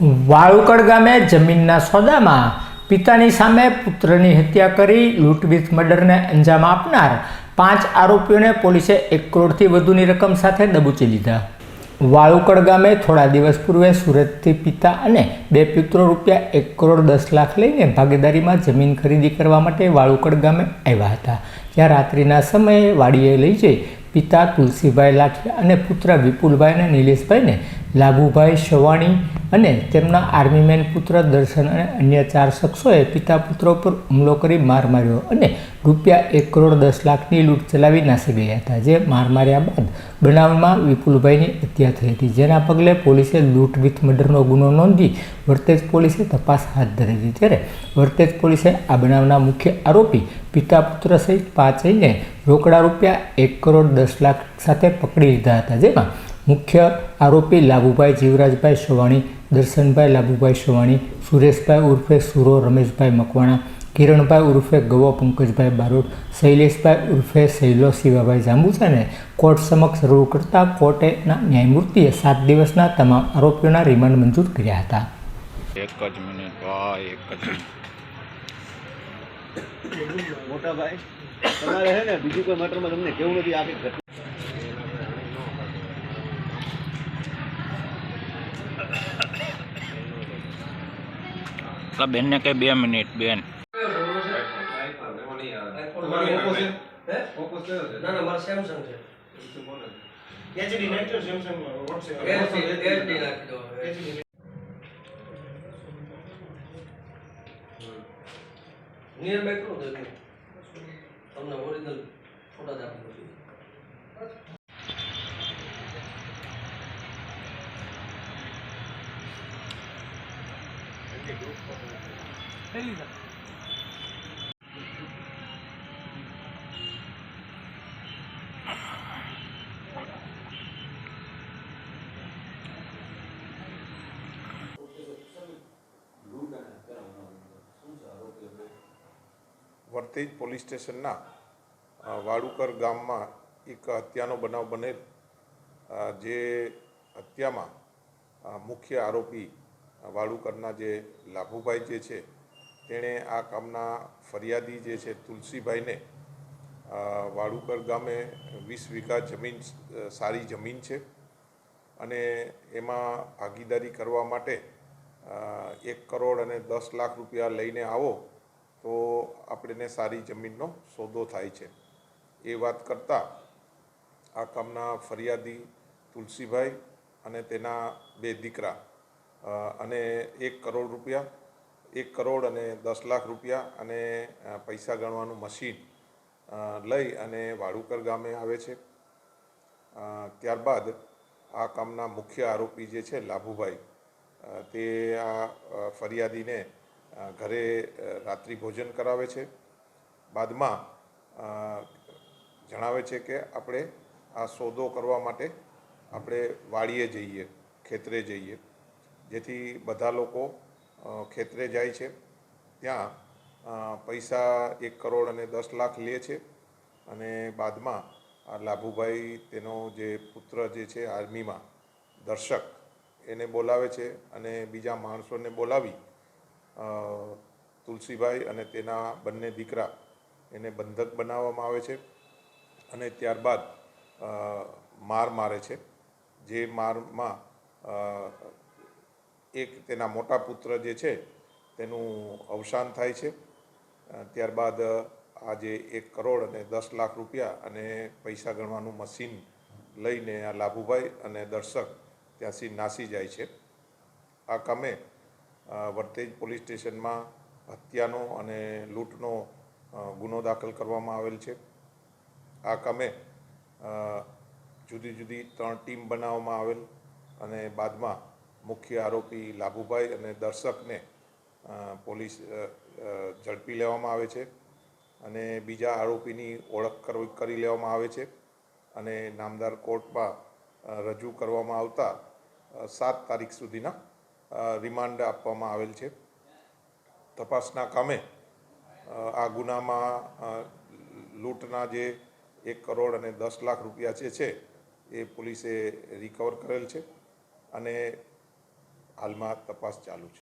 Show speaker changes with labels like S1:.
S1: વાળુકડ ગામે જમીનના સોદામાં પિતાની સામે પુત્રની હત્યા કરી લૂંટ વિથ મર્ડરને અંજામ આપનાર પાંચ આરોપીઓને પોલીસે એક કરોડથી વધુની રકમ સાથે દબોચી લીધા. વાળુકડ ગામે થોડા દિવસ પૂર્વે સુરતથી પિતા અને બે પુત્રો રૂપિયા એક કરોડ દસ લાખ લઈને ભાગીદારીમાં જમીન ખરીદી કરવા માટે વાળુકડ ગામે આવ્યા હતા. જ્યાં રાત્રિના સમયે વાડીએ લઈ જઈ પિતા તુલસીભાઈ લાઠીયા અને પુત્ર વિપુલભાઈ અને નિલેશભાઈને લાભુભાઈ શવાણી અને તેમના આર્મીમેન પુત્ર દર્શન અને અન્ય ચાર શખ્સોએ પિતા પુત્રો પર હુમલો કરી માર માર્યો અને રૂપિયા એક કરોડ દસ લાખની લૂંટ ચલાવી નાસી ગયા હતા, જે માર માર્યા બાદ બનાવમાં વિપુલભાઈની હત્યા થઈ હતી. જેના પગલે પોલીસે લૂંટ વિથ મર્ડરનો ગુનો નોંધી વર્તેજ પોલીસે તપાસ હાથ ધરી હતી. ત્યારે વર્તેજ પોલીસે આ બનાવના મુખ્ય આરોપી પિતા પુત્ર સહિત પાંચેયને રોકડા રૂપિયા એક કરોડ દસ લાખ સાથે પકડી લીધા હતા. જેમાં મુખ્ય આરોપી લાભુભાઈ જીવરાજભાઈ સોવાણી દર્શનભાઈ લાભુભાઈ સોવાણી સુરેશભાઈ ઉર્ફે સુરો રમેશભાઈ મકવાણા કિરણભાઈ ઉર્ફે ગવો પંકજભાઈ બારોટ શૈલેષભાઈ ઉર્ફે શૈલો શિવાભાઈ જાંબુસાને કોર્ટ સમક્ષ રજૂ કરતા કોર્ટેના ન્યાયમૂર્તિએ સાત દિવસના તમામ આરોપીઓના રિમાન્ડ મંજૂર કર્યા હતા.
S2: એક જ મિનિટ ભાઈ એક જ
S3: મોટા ભાઈ તમારે હે ને બીજું કોઈ મેટરમાં તમને કેવું નથી આખી ઘટના
S2: પેલા બેનને કઈ બે મિનિટ બેન
S4: તમારો ઓપ્પો છે હે ઓપ્પો કયો છે ના ના મારો સેમસંગ છે એચડી નાખ્યો સેમસંગ વોટ્સએપ એચડી નાખી દો નિયર બાય તમને ઓરિજિનલ ફોટા જ આપી છું.
S5: વર્તેજ પોલીસ સ્ટેશનના વાડુકર ગામમાં એક હત્યાનો બનાવ બનેલ જે હત્યામાં મુખ્ય આરોપી વાડુકરના જે લાભુભાઈ જે છે તેણે આ કામના ફરિયાદી જે છે તુલસીભાઈને વાડુકર ગામે વીસ વીઘા જમીન સારી જમીન છે અને એમાં ભાગીદારી કરવા માટે એક કરોડ અને દસ લાખ રૂપિયા લઈને આવો તો આપણને સારી જમીનનો સોદો થાય છે. એ વાત કરતાં આ કામના ફરિયાદી તુલસીભાઈ અને તેના બે દીકરા અને એક કરોડ રૂપિયા એક કરોડ અને દસ લાખ રૂપિયા અને પૈસા ગણવાનું મશીન લઈ અને વાડુકર ગામે આવે છે. ત્યારબાદ આ કામના મુખ્ય આરોપી જે છે લાભુભાઈ તે આ ફરિયાદીને ઘરે રાત્રિ ભોજન કરાવે છે. બાદમાં જણાવે છે કે આપણે આ સોદો કરવા માટે આપણે વાડીએ જઈએ, ખેતરે જઈએ. જેથી બધા લોકો ખેતરે જાય છે. ત્યાં પૈસા એક કરોડ અને દસ લાખ લે છે અને બાદમાં આ લાભુભાઈ તેનો જે પુત્ર જે છે આર્મીમાં દર્શક, એને બોલાવે છે અને બીજા માણસોને બોલાવી તુલસીભાઈ અને તેના બંને દીકરા એને બંધક બનાવવામાં આવે છે અને ત્યારબાદ માર મારે છે. જે મારમાં એક તેના મોટા પુત્ર જે છે, તેનું અવસાન થાય છે. ત્યારબાદ આ જે એક કરોડ અને દસ લાખ રૂપિયા અને પૈસા ગણવાનું મશીન લઈને આ લાભુભાઈ અને દર્શક ત્યાંથી નાસી જાય છે. આ કામે વરતેજ પોલીસ સ્ટેશનમાં હત્યાનો અને લૂંટનો ગુનો દાખલ કરવામાં આવેલ છે. આ કામે જુદી જુદી ત્રણ ટીમ બનાવવામાં આવેલ અને બાદમાં મુખ્ય આરોપી લાભુભાઈ અને દર્શકને પોલીસ ઝડપી લેવામાં આવે છે અને બીજા આરોપીની ઓળખ કરી લેવામાં આવે છે અને નામદાર કોર્ટમાં રજૂ કરવામાં આવતા સાત તારીખ સુધીના રિમાન્ડ આપવામાં આવેલ છે. તપાસના કામે આ ગુનામાં લૂંટના જે એક કરોડ અને દસ લાખ રૂપિયા જે છે એ પોલીસે રિકવર કરેલ છે અને હાલમાં તપાસ ચાલુ છે.